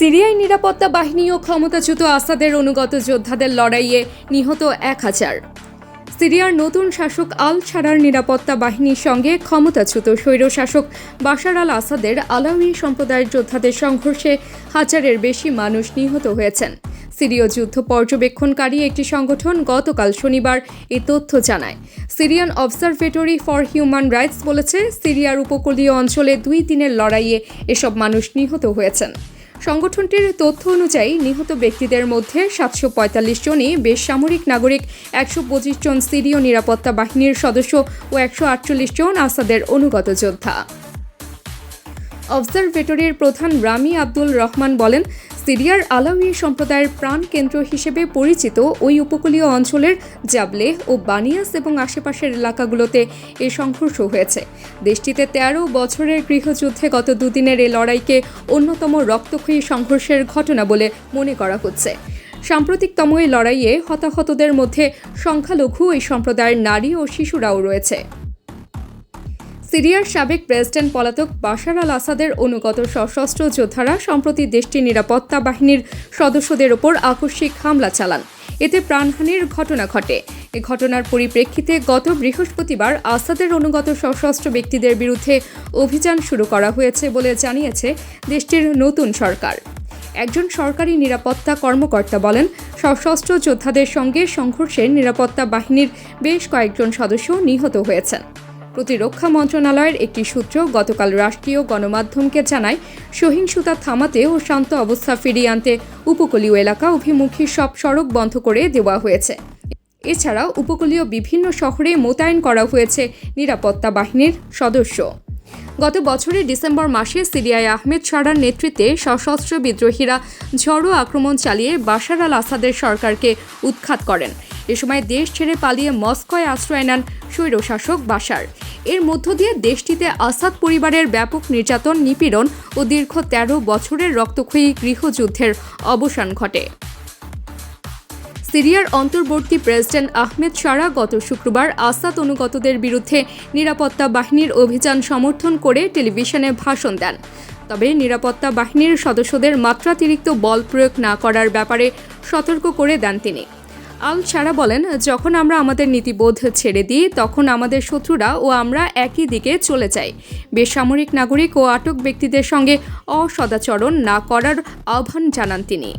সিরিয়ায় নিরাপত্তা বাহিনী ও ক্ষমতাচ্যুত আসাদের অনুগত যোদ্ধাদের লড়াইয়ে নিহত এক হাজার। সিরিয়ার নতুন শাসক আল ছাড়ার নিরাপত্তা বাহিনীর সঙ্গে ক্ষমতাচ্যুত স্বৈরশাসক বাশার আল আসাদের আলাউই সম্প্রদায়ের যোদ্ধাদের সংঘর্ষে হাজারের বেশি মানুষ নিহত হয়েছেন। সিরীয় যুদ্ধ পর্যবেক্ষণকারী একটি সংগঠন গতকাল শনিবার এ তথ্য জানায়। Syrian observatory for human rights বলেছে, সিরিয়ার উপকূলীয় অঞ্চলে দুই দিনের লড়াইয়ে এসব মানুষ নিহত হয়েছেন। সংগঠনটির তথ্য অনুযায়ী, নিহত ব্যক্তিদের মধ্যে সাতশো পঁয়তাল্লিশ জনই বেসামরিক নাগরিক, একশো পঁচিশ জন সিরীয় নিরাপত্তা বাহিনীর সদস্য ও একশো আটচল্লিশ জন আসাদের অনুগত যোদ্ধা। অবজারভেটরির প্রধান রামি আব্দুল রহমান বলেন, সিরিয়ার আলাউই সম্প্রদায়ের প্রাণকেন্দ্র হিসেবে পরিচিত ওই উপকূলীয় অঞ্চলের জাবলেহ ও বানিয়াস এবং আশেপাশের এলাকাগুলোতে এ সংঘর্ষ হয়েছে। দেশটিতে তেরো বছরের গৃহযুদ্ধে গত দুদিনের এই লড়াইকে অন্যতম রক্তক্ষয়ী সংঘর্ষের ঘটনা বলে মনে করা হচ্ছে। সাম্প্রতিকতম এই লড়াইয়ে হতাহতদের মধ্যে সংখ্যালঘু এই সম্প্রদায়ের নারী ও শিশুরাও রয়েছে। সিরিয়ার সাবেক প্রেসিডেন্ট পলাতক বাশার আল আসাদের অনুগত সশস্ত্র যোদ্ধারা সম্প্রতি দেশটির নিরাপত্তা বাহিনীর সদস্যদের ওপর আকস্মিক হামলা চালান। এতে প্রাণহানির ঘটনা ঘটে। এ ঘটনার পরিপ্রেক্ষিতে গত বৃহস্পতিবার আসাদের অনুগত সশস্ত্র ব্যক্তিদের বিরুদ্ধে অভিযান শুরু করা হয়েছে বলে জানিয়েছে দেশটির নতুন সরকার। একজন সরকারি নিরাপত্তা কর্মকর্তা বলেন, সশস্ত্র যোদ্ধাদের সঙ্গে সংঘর্ষে নিরাপত্তা বাহিনীর বেশ কয়েকজন সদস্য নিহত হয়েছেন। প্রতিরক্ষা মন্ত্রণালয়ের একটি সূত্র গতকাল রাষ্ট্রীয় গণমাধ্যমকে জানায়, সহিংসতা থামাতে ও শান্ত অবস্থা ফিরিয়ে আনতে উপকূলীয় এলাকা অভিমুখী সব সড়ক বন্ধ করে দেওয়া হয়েছে। এছাড়াও উপকূলীয় বিভিন্ন শহরে মোতায়েন করা হয়েছে নিরাপত্তা বাহিনীর সদস্য। গত বছরের ডিসেম্বর মাসে সিরিয়ায় আহমেদ সারার নেতৃত্বে সশস্ত্র বিদ্রোহীরা ঝড়ো আক্রমণ চালিয়ে বাশার আল আসাদের সরকারকে উৎখাত করেন। এ সময় দেশ ছেড়ে পালিয়ে মস্কোয় আশ্রয় নেন স্বৈরশাসক বাশার। এর মধ্য দিয়ে দেশটিতে আসাদ পরিবারের ব্যাপক নির্যাতন, নিপীড়ন ও দীর্ঘ তেরো বছরের রক্তক্ষয়ী গৃহযুদ্ধের অবসান ঘটে। সিরিয়ার অন্তর্বর্তী প্রেসিডেন্ট আহমেদ সারা গত শুক্রবার আসাদ অনুগতদের বিরুদ্ধে নিরাপত্তা বাহিনীর অভিযান সমর্থন করে টেলিভিশনে ভাষণ দেন। তবে নিরাপত্তা বাহিনীর সদস্যদের মাত্রাতিরিক্ত বল প্রয়োগ না করার ব্যাপারে সতর্ক করে দেন তিনি। আল সারা বলেন, যখন আমরা আমাদের নীতিবোধ ছেড়ে দিই, তখন আমাদের শত্রুরা ও আমরা একই দিকে চলে যাই। বেসামরিক নাগরিক ও আটক ব্যক্তিদের সঙ্গে অসদাচরণ না করার আহ্বান জানান তিনি।